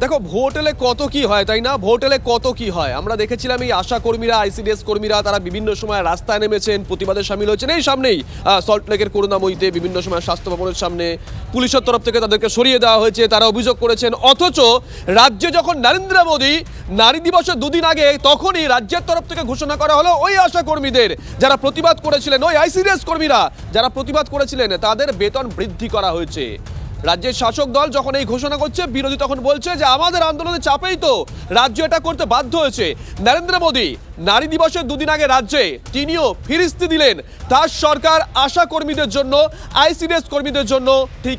দেখো ভোট এলে কত কি হয়, তাই না? ভোট এলে কত কি হয়? আমরা দেখেছিলাম এই আশা কর্মীরা, আইসিডিএস কর্মীরা, তারা বিভিন্ন সময় রাস্তায় নেমেছেন, প্রতিবাদে সামিল হয়েছেন। এই সামনেই সল্টলেকের করুণাময়ীতে বিভিন্ন সময় স্বাস্থ্য ভবনের সামনে পুলিশের তরফ থেকে তাদেরকে সরিয়ে দেওয়া হয়েছে। তারা অভিযোগ করেছেন, অথচ রাজ্যে যখন নরেন্দ্র মোদী নারী দিবসের দুদিন আগে, তখনই রাজ্যের তরফ থেকে ঘোষণা করা হলো ওই আশা কর্মীদের, যারা প্রতিবাদ করেছিলেন ওই আইসিডিএস কর্মীরা, যারা প্রতিবাদ করেছিলেন, তাদের বেতন বৃদ্ধি করা হয়েছে। রাজ্যের শাসক দল যখন এই ঘোষণা করছে, বিরোধী তখন বলছে যে আমাদের আন্দোলনের চাপেই তো রাজ্য এটা করতে বাধ্য হয়েছে। নরেন্দ্র মোদী নারী দিবসের দুদিন আগে রাজ্যে তিনিও ফিরিস্তি দিলেন। তার সরকার আশা কর্মীদের জন্য, আইসিডিএস কর্মীদের জন্য ঠিক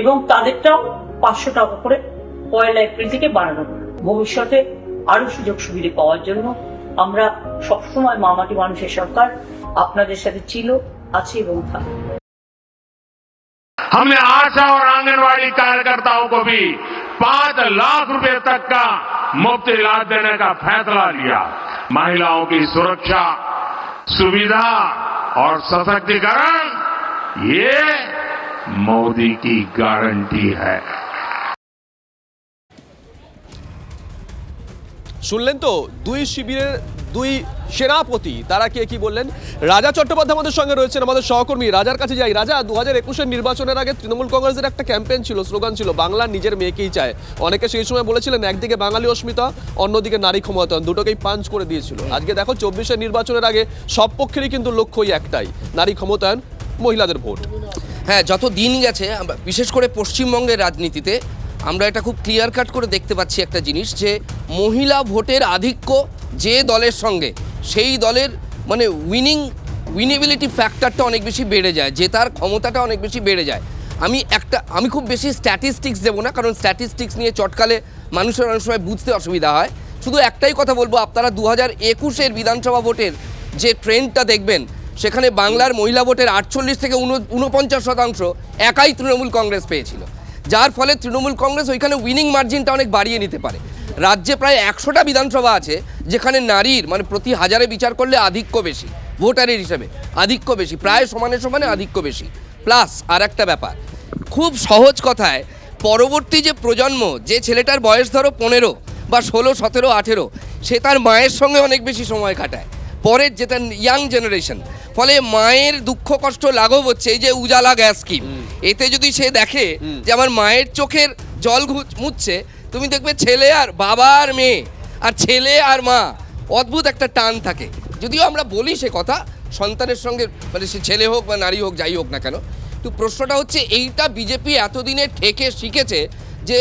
এবং তাদেরটাও পাঁচশো টাকা করে পয়লা এপ্রিল থেকে বাড়ানো হবে। ভবিষ্যতে আরো সুযোগ সুবিধা পাওয়ার জন্য আমরা সবসময় মামাটি মানুষের সরকার আপনাদের সাথে ছিল আছে এবং থাকবে हमने आशा और आंगनवाड़ी कार्यकर्ताओं को भी पांच लाख रुपए तक का मुफ्त इलाज देने का फैसला लिया महिलाओं की सुरक्षा सुविधा और सशक्तिकरण ये मोदी की गारंटी है শুনলেন তো দুই শিবিরের দুই সেনাপতি তারা কে কি বললেন রাজা চট্টোপাধ্যায় আমাদের সঙ্গে রয়েছেন আমাদের সহকর্মী রাজার কাছে যাই রাজা দু হাজার একুশের নির্বাচনের আগে তৃণমূল কংগ্রেসের একটা ক্যাম্পেইন ছিল স্লোগান ছিল বাংলা নিজের মেয়েকেই চায় অনেকে সেই সময় বলেছিলেন একদিকে বাঙালি অস্মিতা অন্যদিকে নারী ক্ষমতায়ন দুটোকেই পাঞ্চ করে দিয়েছিল আজকে দেখো চব্বিশের নির্বাচনের আগে সব পক্ষেরই কিন্তু লক্ষ্যই একটাই নারী ক্ষমতায়ন মহিলাদের ভোট হ্যাঁ যত দিন গেছে বিশেষ করে পশ্চিমবঙ্গের রাজনীতিতে, আমরা এটা খুব ক্লিয়ার কাট করে দেখতে পাচ্ছি একটা জিনিস যে, মহিলা ভোটের আধিক্য যে দলের সঙ্গে, সেই দলের মানে উইনিং উইনেবিলিটি ফ্যাক্টরটা অনেক বেশি বেড়ে যায়, জেতার ক্ষমতাটা অনেক বেশি বেড়ে যায়। আমি একটা, আমি খুব বেশি স্ট্যাটিস্টিক্স দেবো না, কারণ স্ট্যাটিস্টিক্স নিয়ে চটকালে মানুষের অনেক সময় বুঝতে অসুবিধা হয়। শুধু একটাই কথা বলব, আপনারা দু হাজার একুশের বিধানসভা ভোটের যে ট্রেন্ডটা দেখবেন সেখানে বাংলার মহিলা ভোটের আটচল্লিশ থেকে উনপঞ্চাশ শতাংশ একাই তৃণমূল কংগ্রেস পেয়েছিল। যার ফলে তৃণমূল কংগ্রেস ওইখানে উইনিং মার্জিনটা অনেক বাড়িয়ে নিতে পারে। রাজ্যে প্রায় একশোটা বিধানসভা আছে, যেখানে নারীর মানে প্রতি হাজারে বিচার করলে আধিক্য বেশি, ভোটারের হিসেবে আধিক্য বেশি, প্রায় সমানে সমানে আধিক্য বেশি। প্লাস আর একটা ব্যাপার, খুব সহজ কথায় পরবর্তী যে প্রজন্ম, যে ছেলেটার বয়স ধরো পনেরো বা ষোলো, সতেরো, আঠেরো, সে তার মায়ের সঙ্গে অনেক বেশি সময় কাটায়। পরের যেটা ইয়াং জেনারেশন ফলে মায়ের দুঃখ কষ্ট লাঘব হচ্ছে এই যে উজালা গ্যাস স্কিম এতে যদি সে দেখে যে আমার মায়ের চোখের জল মুচ্ছে তুমি দেখবে ছেলে আর বাবা আর মেয়ে আর ছেলে আর মা অদ্ভুত একটা টান থাকে। যদিও আমরা বলি সে কথা সন্তানের সঙ্গে মানে সে ছেলে হোক বা নারী হোক যাই হোক না কেন তো প্রশ্নটা হচ্ছে এইটা বিজেপি এতদিনে ঠেকে শিখেছে যে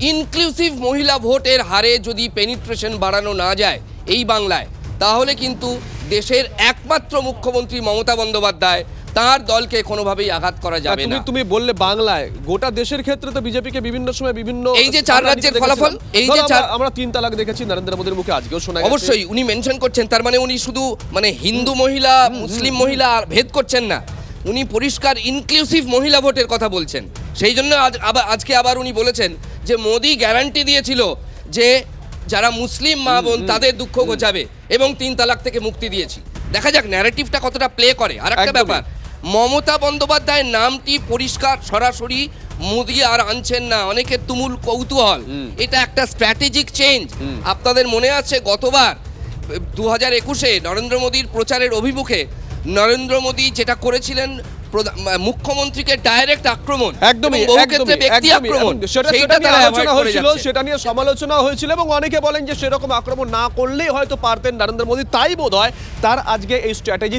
ইনক্লুসিভ মহিলা ভোটের হারে যদি পেনিট্রেশন বাড়ানো না যায় এই বাংলায় তাহলে কিন্তু দেশের একমাত্র মুখ্যমন্ত্রী মমতা বন্দ্যোপাধ্যায় তার দলকে কোনোভাবেই আঘাত করা যাবে না। তুমি বললে বাংলায় গোটা দেশের ক্ষেত্রে তো বিজেপিকে বিভিন্ন সময় বিভিন্ন এই যে চার রাজ্যের ফলাফল, এই যে আমরা- চার- আমরা তিন তালাক দেখেছি নরেন্দ্র মোদীর মুখে আজকেও শোনা গেছে। অবশ্যই উনি মেনশন করছেন তার মানে উনি শুধু মানে হিন্দু মহিলা মুসলিম মহিলা আর ভেদ করছেন না। উনি পরিষ্কার ইনক্লুসিভ মহিলা ভোটের কথা বলছেন। সেই জন্য আজ আজকে আবার উনি বলেছেন যে মোদি গ্যারান্টি দিয়েছিল যে যারা মুসলিম মা বোন তাদের দুঃখ ঘোচাবে এবং তিন তালাক থেকে মুক্তি দিয়েছি। দেখা যাক ন্যারেটিভটা কতটা প্লে করে। আর একটা ব্যাপার মমতা বন্দ্যোপাধ্যায়ের নামটি পরিষ্কার সরাসরি মোদি আর আনছেন না। অনেকের তুমুল কৌতূহল। এটা একটা স্ট্র্যাটেজিক চেঞ্জ আপনাদের মনে আছে গতবার দু হাজার একুশে নরেন্দ্র মোদীর প্রচারের অভিমুখে নরেন্দ্র মোদী যেটা করেছিলেন মুখ্যমন্ত্রীকে ডাইরেক্ট আক্রমণ একদমই ক্ষেত্রে ব্যক্তি আক্রমণ। সেটা সেটা নিয়ে আলোচনা হয়েছিল সেটা নিয়ে সমালোচনা হয়েছিল এবং অনেকে বলেন যে সেরকম আক্রমণ না করলেই হয়তো পারতেন নরেন্দ্র মোদী। তাই বোধ হয় তার আজকে এই স্ট্র্যাটেজি